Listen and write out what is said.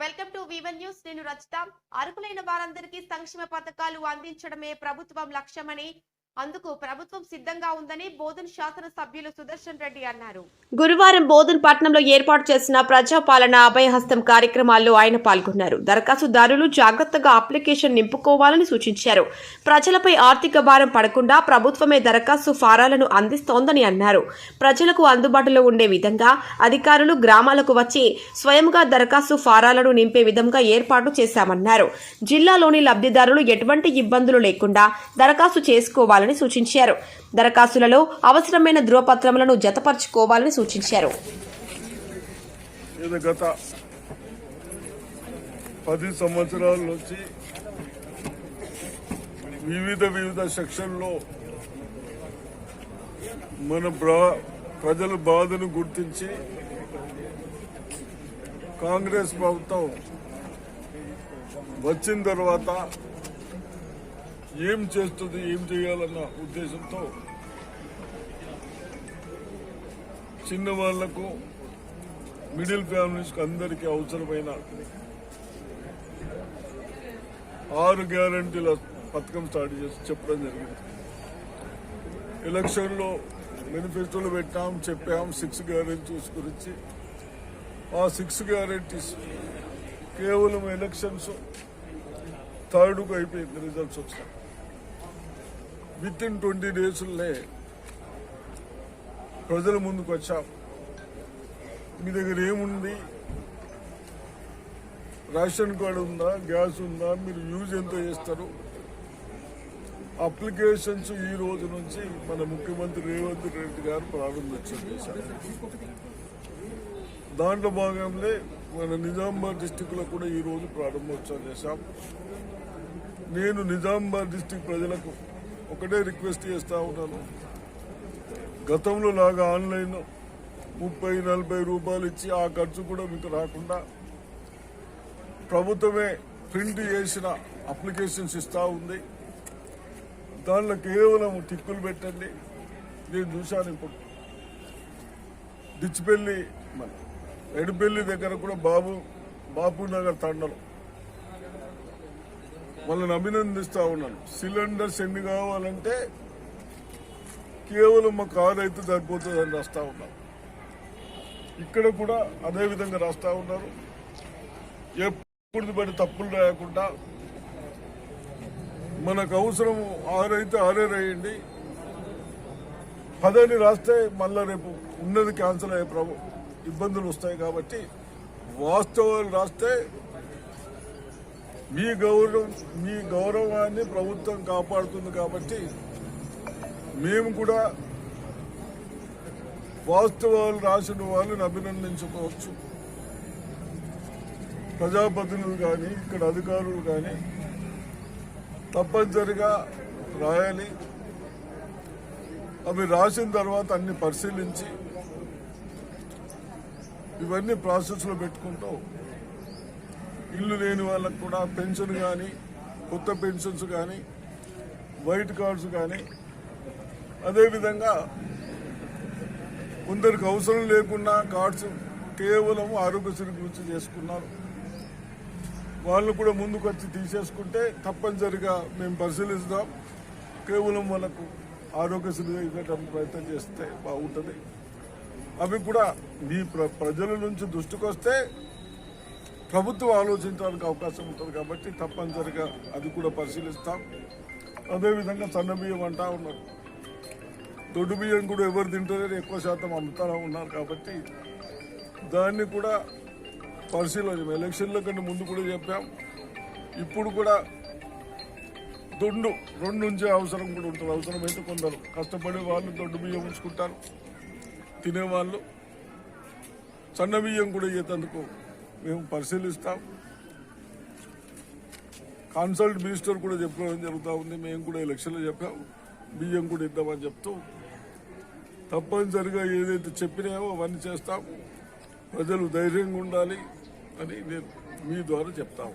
Welcome to వివన్ news నేను రచిత. అర్హులైన వారందరికీ సంక్షేమ పథకాలు అందించడమే ప్రభుత్వం లక్ష్యమని అందుకు ప్రభుత్వం సిద్ధంగా ఉందని బోధన్ శాసన సభ్యులు సుదర్శన్ రెడ్డి అన్నారు. గురువారం బోధన్ పట్టణంలో ఏర్పాటు చేసిన ప్రజాపాలన అభయహస్తం కార్యక్రమాల్లో ఆయన పాల్గొన్నారు. దరఖాస్తుదారులు జాగ్రత్తగా అప్లికేషన్ నింపుకోవాలని సూచించారు. ప్రజలపై ఆర్థిక భారం పడకుండా ప్రభుత్వమే దరఖాస్తు ఫారాలను అందిస్తోందని అన్నారు. ప్రజలకు అందుబాటులో ఉండే విధంగా అధికారులు గ్రామాలకు వచ్చి స్వయంగా దరఖాస్తు ఫారాలను నింపే విధంగా ఏర్పాటు చేశామన్నారు. జిల్లాలోని లబ్ధిదారులు ఎటువంటి ఇబ్బందులు లేకుండా దరఖాస్తు చేసుకోవాలి చేసుకోవాలని సూచించారు. దరఖాస్తులలో అవసరమైన ధృవపత్రములను జతపరచుకోవాలని సూచించారు. గత పది సంవత్సరాల నుంచి వివిధ వివిధ సెక్షన్లో మన ప్రజల బాధను గుర్తించి కాంగ్రెస్ ప్రభుత్వం వచ్చిన తర్వాత ఏం చేస్తుంది ఏం చేయాలన్న ఉద్దేశంతో చిన్న వాళ్ళకు మిడిల్ ఫ్యామిలీస్కి అందరికీ అవసరమైన ఆరు గ్యారంటీల పథకం స్టార్ట్ చేసి చెప్పడం జరిగింది. ఎలక్షన్లో మేనిఫెస్టోలు పెట్టాం చెప్పాం సిక్స్ గ్యారంటీస్ గురించి. ఆ సిక్స్ గ్యారంటీస్ కేవలం ఎలక్షన్స్ థర్డ్కు అయిపోయింది రిజల్ట్స్ వచ్చాయి విత్ ఇన్ ట్వంటీ డేస్లే ప్రజల ముందుకు వచ్చాం. మీ దగ్గర ఏముంది? రేషన్ కార్డు ఉందా? గ్యాస్ ఉందా? మీరు యూజ్ ఎంత చేస్తారు? అప్లికేషన్స్ ఈ రోజు నుంచి మన ముఖ్యమంత్రి రేవంత్ రెడ్డి గారు ప్రారంభించడం చేశారు. దాంట్లో భాగంలో మన నిజామాబాద్ డిస్టిక్లో కూడా ఈరోజు ప్రారంభోత్సవం చేశాం. నేను నిజామాబాద్ డిస్టిక్ ప్రజలకు ఒకటే రిక్వెస్ట్ చేస్తూ ఉన్నాను. గతంలో లాగా ఆన్లైన్ ముప్పై నలభై రూపాయలు ఇచ్చి ఆ ఖర్చు కూడా మీకు రాకుండా ప్రభుత్వమే ప్రింట్ చేసిన అప్లికేషన్స్ ఇస్తూ ఉంది. దాంట్లో కేవలం టిక్కులు పెట్టండి. నేను చూశాను ఇప్పుడు. డిచ్చిపల్లి మన ఎడిపల్లి దగ్గర కూడా బాబు బాపు నగర్ తండలు. వాళ్ళని అభినందిస్తా ఉన్నాను. సిలిండర్స్ ఎన్ని కావాలంటే కేవలం మా కారు అయితే సరిపోతుందని రాస్తా ఉన్నారు ఇక్కడ కూడా అదే విధంగా రాస్తా ఉన్నారు. ఎప్పుడు పడి తప్పులు రాయకుండా మనకు అవసరం ఆరైతే ఆరే రాయండి. పదని రాస్తే మళ్ళా రేపు ఉన్నది క్యాన్సిల్ అయ్యే ప్రభు ఇబ్బందులు వస్తాయి కాబట్టి వాస్తవాలు రాస్తే మీ గౌరవం మీ గౌరవాన్ని ప్రభుత్వం కాపాడుతుంది కాబట్టి మేము కూడా వాస్తవాలు రాసిన వాళ్ళని అభినందించుకోవచ్చు. ప్రజాప్రతినిధులు కానీ ఇక్కడ అధికారులు కానీ తప్పనిసరిగా రాయాలి. అవి రాసిన తర్వాత అన్ని పరిశీలించి ఇవన్నీ ప్రాసెస్లో పెట్టుకుంటూ ఇల్లు లేని వాళ్ళకు కూడా పెన్షన్ కానీ కొత్త పెన్షన్స్ కానీ వైట్ కార్డ్స్ కానీ అదేవిధంగా కొందరికి అవసరం లేకుండా కార్డ్స్ కేవలం ఆరోగ్యశ్రీ గురించి చేసుకున్నారు. వాళ్ళు కూడా ముందుకు వచ్చి తీసేసుకుంటే తప్పనిసరిగా మేము పరిశీలిస్తాం. కేవలం వాళ్ళకు ఆరోగ్యశ్రీ ఇవ్వడానికి ప్రయత్నం చేస్తే బాగుంటుంది. అవి కూడా మీ ప్ర- ప్రజల నుంచి దృష్టికి వస్తే ప్రభుత్వం ఆలోచించడానికి అవకాశం ఉంటుంది కాబట్టి తప్పనిసరిగా అది కూడా పరిశీలిస్తాం. అదేవిధంగా సన్న బియ్యం అంటా ఉన్నారు. దొడ్డు బియ్యం కూడా ఎవరు తింటారని ఎక్కువ శాతం అమ్ముతా ఉన్నారు కాబట్టి దాన్ని కూడా పరిశీలన ఎలక్షన్ల కంటే ముందు కూడా చెప్పాం. ఇప్పుడు కూడా దొండు రెండు నుంచే అవసరం కూడా ఉంటుంది. అవసరమైతే కొందరు కష్టపడే వాళ్ళు దొడ్డు బియ్యం ఉంచుకుంటారు తినేవాళ్ళు. సన్న బియ్యం కూడా ఇయ్యేందుకు మేము పరిశీలిస్తాం. కన్సల్ట్ మినిస్టర్ కూడా చెప్పుకోవడం జరుగుతూ ఉంది. మేము కూడా ఎలక్షన్లో చెప్పాం. బియ్యం కూడా ఇద్దామని చెప్తూ తప్పనిసరిగా ఏదైతే చెప్పినాయో అవన్నీ చేస్తాం. ప్రజలు ధైర్యంగా ఉండాలి అని నేను మీ ద్వారా చెప్తాము